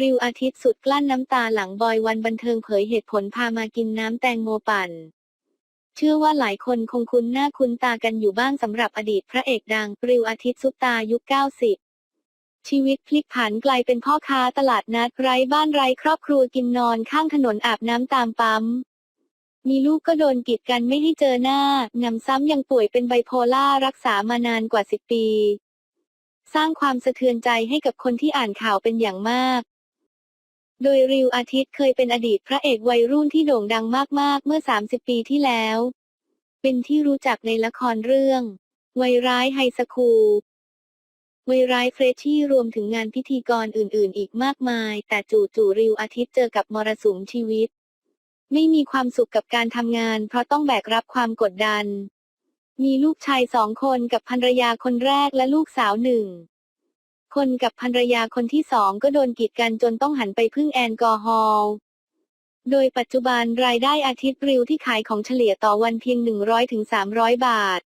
ริวอาทิตย์สุดกลั้นน้ำตาหลังบอยวันบันเทิงเผยเหตุผลพามากินน้ำแตงโมปั่น เชื่อว่าหลายคนคงคุ้นหน้าคุ้นตากันอยู่บ้างสำหรับอดีตพระเอกดังริวอาทิตย์ซุปตายุค 90 ชีวิตพลิกผันกลายเป็นพ่อค้าตลาดนัดไร้บ้านไร้ครอบครัวกินนอนข้างถนนอาบน้ำตามปั๊ม มีลูกก็โดนกีดกันไม่ให้เจอหน้านำซ้ำยังป่วยเป็นไบโพล่ารักษามานานกว่า 10 ปี สร้างความสะเทือนใจให้กับคนที่อ่านข่าวเป็นอย่างมาก โดยริวอาทิตย์เคยเป็นอดีตพระเอกวัยรุ่นที่โด่งดังมาก ๆ เมื่อ 30 ปีที่แล้ว เป็นที่รู้จักในละครเรื่องวัยร้ายไฮสคูลวัยร้ายเฟรชชี่รวมถึงงานพิธีกรอื่น ๆ อีกมากมาย แต่จู่ๆริวอาทิตย์เจอกับมรสุมชีวิต ไม่มีความสุขกับการทำงาน เพราะต้องแบกรับความกดดัน มีลูกชายสองคนกับภรรยาคนแรกและลูกสาวหนึ่ง คนกับภรรยาคนที่สองก็โดนกีดกันจนต้องหันไปพึ่งแอลกอฮอล์โดยปัจจุบันรายได้อาทิตย์ริวที่ขายของเฉลี่ยต่อวันเพียง 100-300ถึง300 บาท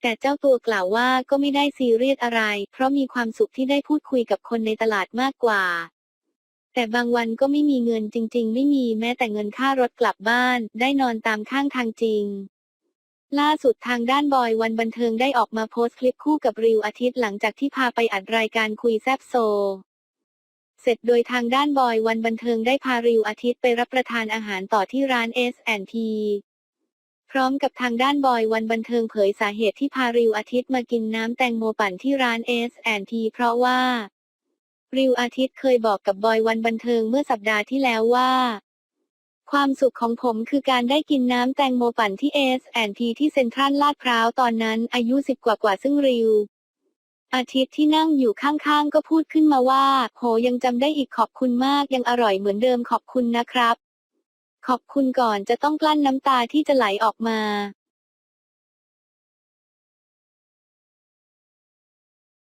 แต่เจ้าตัวกล่าวว่าก็ไม่ได้ซีเรียสอะไร เพราะมีความสุขที่ได้พูดคุยกับคนในตลาดมากกว่า แต่บางวันก็ไม่มีเงินจริง ๆ ไม่มีแม้แต่เงินค่ารถกลับบ้าน ได้นอนตามข้างทางจริง ล่าสุดทางด้านบอยวันบันเทิงได้ออกมาโพสต์คลิปคู่กับริวอาทิตย์หลังจากที่พาไปอัดรายการคุยแซบโซ เสร็จโดยทางด้านบอยวันบันเทิงได้พาริวอาทิตย์ไปรับประทานอาหารต่อที่ร้าน S&P พร้อมกับทางด้านบอยวันบันเทิงเผยสาเหตุที่พาริวอาทิตย์มากินน้ำแตงโมปั่นที่ร้าน S&P เพราะว่า ริวอาทิตย์เคยบอกกับบอยวันบันเทิงเมื่อสัปดาห์ที่แล้วว่า ความสุขของผมคือการได้กินน้ำแตงโมปั่นที่เอสแอนที่เซ็นทรัลลาดพร้าวตอนนั้นอายุสิบกว่ากว่าซึ่งริว อาทิตย์ที่นั่งอยู่ข้างๆ ก็พูดขึ้นมาว่า โหยังจำได้อีกขอบคุณมากยังอร่อยเหมือนเดิมขอบคุณนะครับ ขอบคุณก่อนจะต้องกลั้นน้ำตาที่จะไหลออกมา